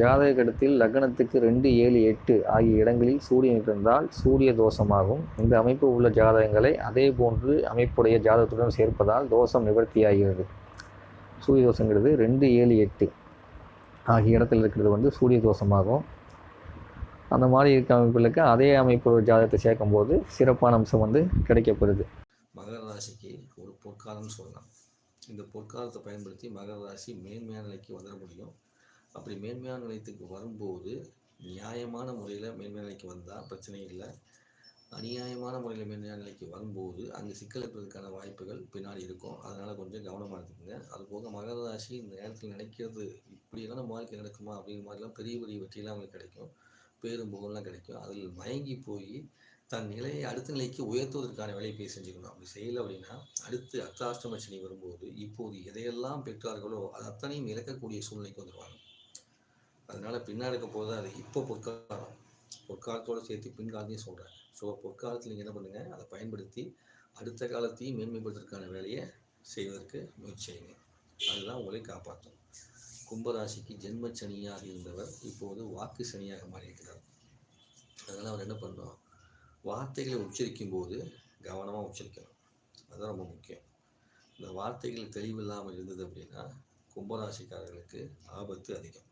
ஜாதக கட்டத்தில் லக்னத்துக்கு ரெண்டு ஏழு எட்டு ஆகிய இடங்களில் சூரியன் இருந்தால் சூரிய தோஷமாகும். இந்த அமைப்பு உள்ள ஜாதகங்களை அதே போன்று அமைப்புடைய ஜாதகத்துடன் சேர்ப்பதால் தோஷம் நிவர்த்தியாகிறது. சூரிய தோஷங்கிறது ரெண்டு ஏழு எட்டு ஆகிய இடத்தில் இருக்கிறது வந்து சூரிய தோஷமாகும். அந்த மாதிரி இருக்க அமைப்புகளுக்கு அதே அமைப்பு ஜாதகத்தை சேர்க்கும்போது சிறப்பான அம்சம் வந்து கிடைக்கப்படுது. மகர ராசிக்கு ஒரு பொற்காலம்னு சொல்லலாம். இந்த பொற்காலத்தை பயன்படுத்தி மகர ராசி மேன்மையான நிலைக்கு வந்துட முடியும். அப்படி மேன்மையான நிலையத்துக்கு வரும்போது நியாயமான முறையில் மேன்மையான நிலைக்கு வந்தால் பிரச்சனை இல்லை. அநியாயமான முறையில் மேன்மையான நிலைக்கு வரும்போது அங்கே சிக்கல் இருப்பதற்கான வாய்ப்புகள் பின்னாடி இருக்கும். அதனால் கொஞ்சம் கவனமாக இருந்துக்குங்க அதுபோக மகர ராசி இந்த நேரத்தில் நினைக்கிறது இப்படியெல்லாம் நம்ம வாழ்க்கை நடக்குமா அப்படிங்கிற மாதிரிலாம் பெரிய பெரிய வெற்றியெல்லாம் அவங்களுக்கு கிடைக்கும். பேரும் புகழ்லாம் கிடைக்கும். அதில் மயங்கி போய் தன் நிலையை அடுத்த நிலைக்கு உயர்த்துவதற்கான வேலையை போய் செஞ்சுக்கணும். அப்படி செய்யலை அப்படின்னா அடுத்து அர்த்தாஷ்டம சனி வரும்போது இப்போது எதையெல்லாம் பெற்றார்களோ அது அத்தனையும் இழக்கக்கூடிய சூழ்நிலைக்கு வந்துடுவாங்க அதனால பின்னாடி இருக்க போது அது இப்போ பொற்காலம். பொற்காலத்தோட சேர்த்து பின்காலத்தையும் சொல்கிறாங்க ஸோ பொற்காலத்தில் நீங்கள் என்ன பண்ணுங்கள் அதை பயன்படுத்தி அடுத்த காலத்தையும் மேன்மைப்படுத்துறதுக்கான வேலையை செய்வதற்கு முயற்சி செய்யுங்க. அதுதான் உங்களை காப்பாற்றும். கும்பராசிக்கு ஜென்ம சனியாக இருந்தவர் இப்போது வாக்கு சனியாக மாறியிருக்கிறார். அதனால் அவர் என்ன பண்ணணும்? வார்த்தைகளை உச்சரிக்கும் போது கவனமாக உச்சரிக்கணும். அதுதான் ரொம்ப முக்கியம். இந்த வார்த்தைகள் தெளிவில்லாமல் இருந்தது அப்படின்னா கும்பராசிக்காரர்களுக்கு ஆபத்து அதிகம்.